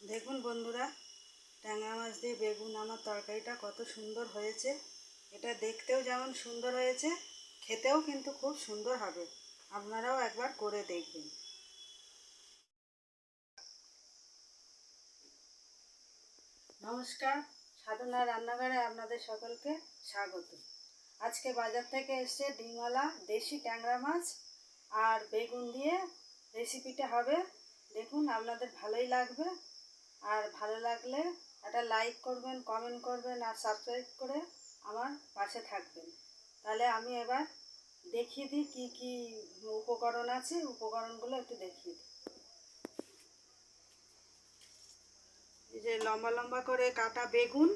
দেখুন বন্ধুরা, ট্যাংরা মাছ দিয়ে বেগুন আমার তরকারিটা কত সুন্দর হয়েছে। এটা দেখতেও যেমন সুন্দর হয়েছে, খেতেও কিন্তু খুব সুন্দর হবে। আপনারাও একবার করে দেখবেন। নমস্কার সাধনা রান্নাঘরে আপনাদের সকলকে স্বাগত। আজকে বাজার থেকে এসছে ডিমওয়ালা দেশি ট্যাংরা মাছ আর বেগুন দিয়ে রেসিপিটা হবে। দেখুন, আপনাদের ভালোই লাগবে। আর ভালো লাগলে একটা লাইক করবেন কমেন্ট করবেন আর সাবস্ক্রাইব করে আমার পাশে থাকবেন। তাহলে আমি এবার দেখিয়ে দিই কী কী উপকরণ আছে, উপকরণগুলো একটু দেখিয়ে দিই। এই যে লম্বা লম্বা করে কাটা বেগুন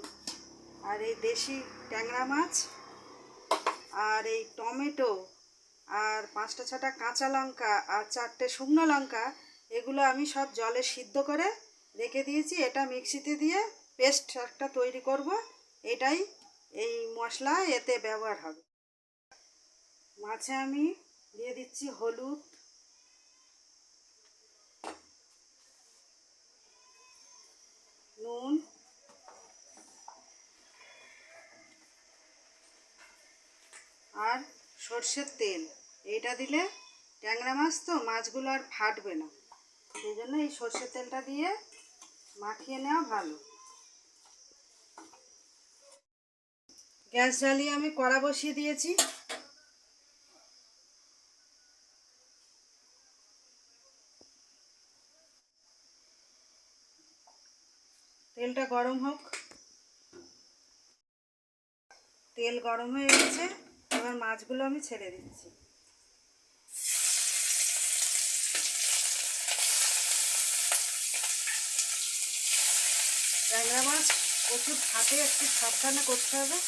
আর এই দেশি ট্যাংরা মাছ আর এই টমেটো আর পাঁচটা ছটা কাঁচা লঙ্কা আর চারটে শুকনো লঙ্কা, এগুলো আমি সব জলে সিদ্ধ করে রেখে দিয়েছি, এটা মিক্সিতে দিয়ে পেস্ট একটা তৈরি করব। এটাই এই মশলা, এতে ব্যবহার হবে। মাছে আমি দিয়ে দিচ্ছি হলুদ। নুন। আর সর্ষের তেল। এইটা দিলে ট্যাংরা মাছ তো মাছগুলো আর ফাটবে না। সেই জন্য এই সর্ষের তেলটা দিয়ে মাখিয়ে নেওয়া ভালো। গ্যাস জ্বালিয়ে আমি কড়া বসিয়ে দিয়েছি। তেলটা গরম হোক। তেল গরম হয়ে গেছে, এবার মাছগুলো আমি ছেড়ে দিচ্ছি। ট্যাংরা মাছ, প্রচুর ফাটে একটু সাবধানে করতে হবে।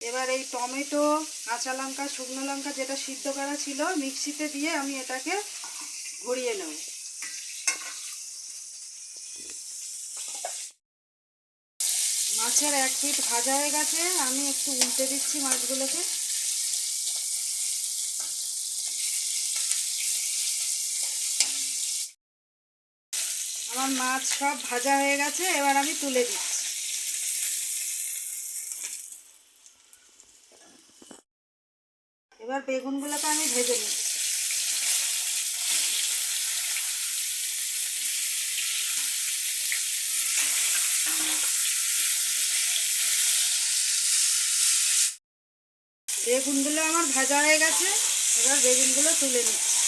এবার এই টমেটো, কাঁচা লঙ্কা, শুকনো লঙ্কা যেটা সিদ্ধ করা ছিল, মিক্সিতে দিয়ে আমি এটাকে ঘুরিয়ে নেব। মাছের এক পিঠ ভাজা হয়ে গেছে, আমি একটু উল্টে দিচ্ছি মাছগুলোকে। আমার মাছ সব ভাজা হয়ে গেছে, এবার আমি তুলে দিচ্ছি। এবার বেগুনগুলোকে আমি ভেজে নিচ্ছি। বেগুনগুলো আমার ভাজা হয়ে গেছে, এবার বেগুনগুলো তুলে নিচ্ছি।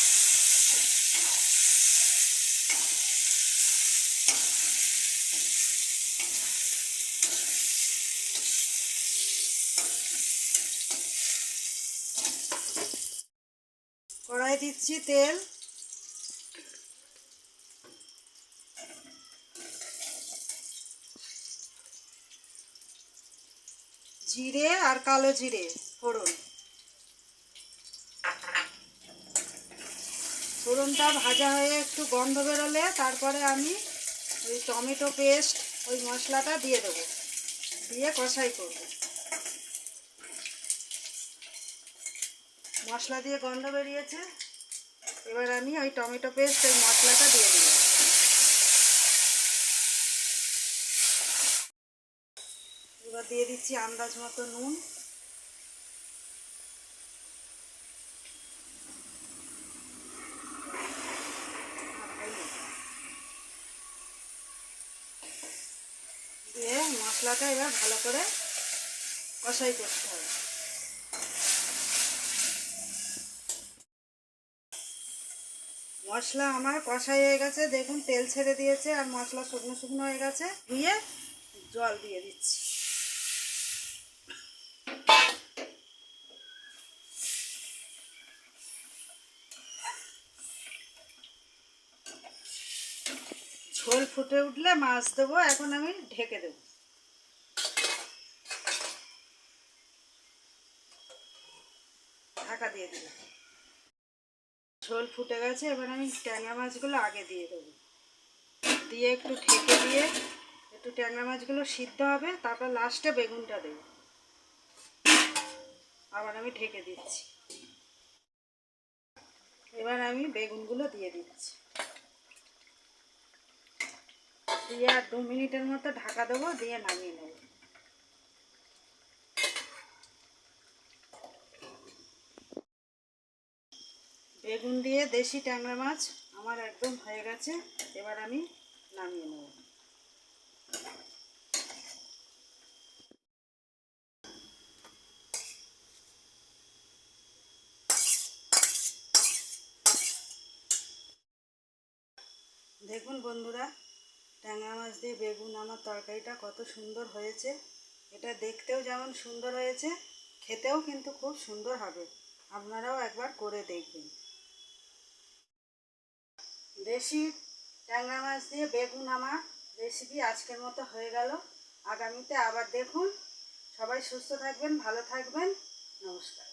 কড়াই দিচ্ছি তেল। জিরে আর কালো জিরে, ফোড়ন। ফোড়নটা ভাজা হয়ে একটু গন্ধ বেরোলে তারপরে আমি ওই টমেটো পেস্ট, ওই মশলাটা দিয়ে দেবো। দিয়ে কষাই করব। মশলা দিয়ে গন্ধ বেরিয়েছে। এবার আমি ওই টমেটো পেস্ট ওই মশলাটা দিয়ে দিলাম। এবার দিয়ে দিচ্ছি আন্দাজ মতো নুন। দিয়ে মশলাটা এবার ভালো করে কষাই করতে হবে। মশলা আমার কষাই হয়ে গেছে। দেখুন, তেল ছেড়ে দিয়েছে আর মশলা শুকনো শুকনো হয়ে গেছে। ধুয়ে জল দিয়ে দিচ্ছি। ঝোল ফুটে উঠলে মাছ দেবো, এখন আমি ঢেকে দেবো। ঢাকা দিয়ে দিলাম। ঝোল ফুটে গেছে, এবার আমি ট্যাংরা মাছগুলো আগে দিয়ে দেবো। দিয়ে একটু ঢেকে দিয়ে একটু ট্যাংরা মাছগুলো সিদ্ধ হবে, তারপর লাস্টে বেগুনটা দেবো। আবার আমি ঢেকে দিচ্ছি। এবার আমি বেগুনগুলো দিয়ে দিচ্ছি। দিয়ে আর দু মিনিটের মতো ঢাকা দেবো, দিয়ে নামিয়ে নেব। বেগুন দিয়ে দেশি ট্যাংরা মাছ আমার একদম হয়ে গেছে। এবার আমি নামিয়ে নেব। দেখুন বন্ধুরা, ট্যাংরা মাছ দিয়ে বেগুন আমার তরকারিটা কত সুন্দর হয়েছে। এটা দেখতেও যেমন সুন্দর হয়েছে, খেতেও কিন্তু খুব সুন্দর হবে। আপনারাও একবার করে দেখবেন। দেশি ট্যাংরা মাছ দিয়ে বেগুন আমার রেসিপি আজকের মতো হয়ে গেল। আগামীতে আবার দেখুন। সবাই সুস্থ থাকবেন, ভালো থাকবেন। নমস্কার।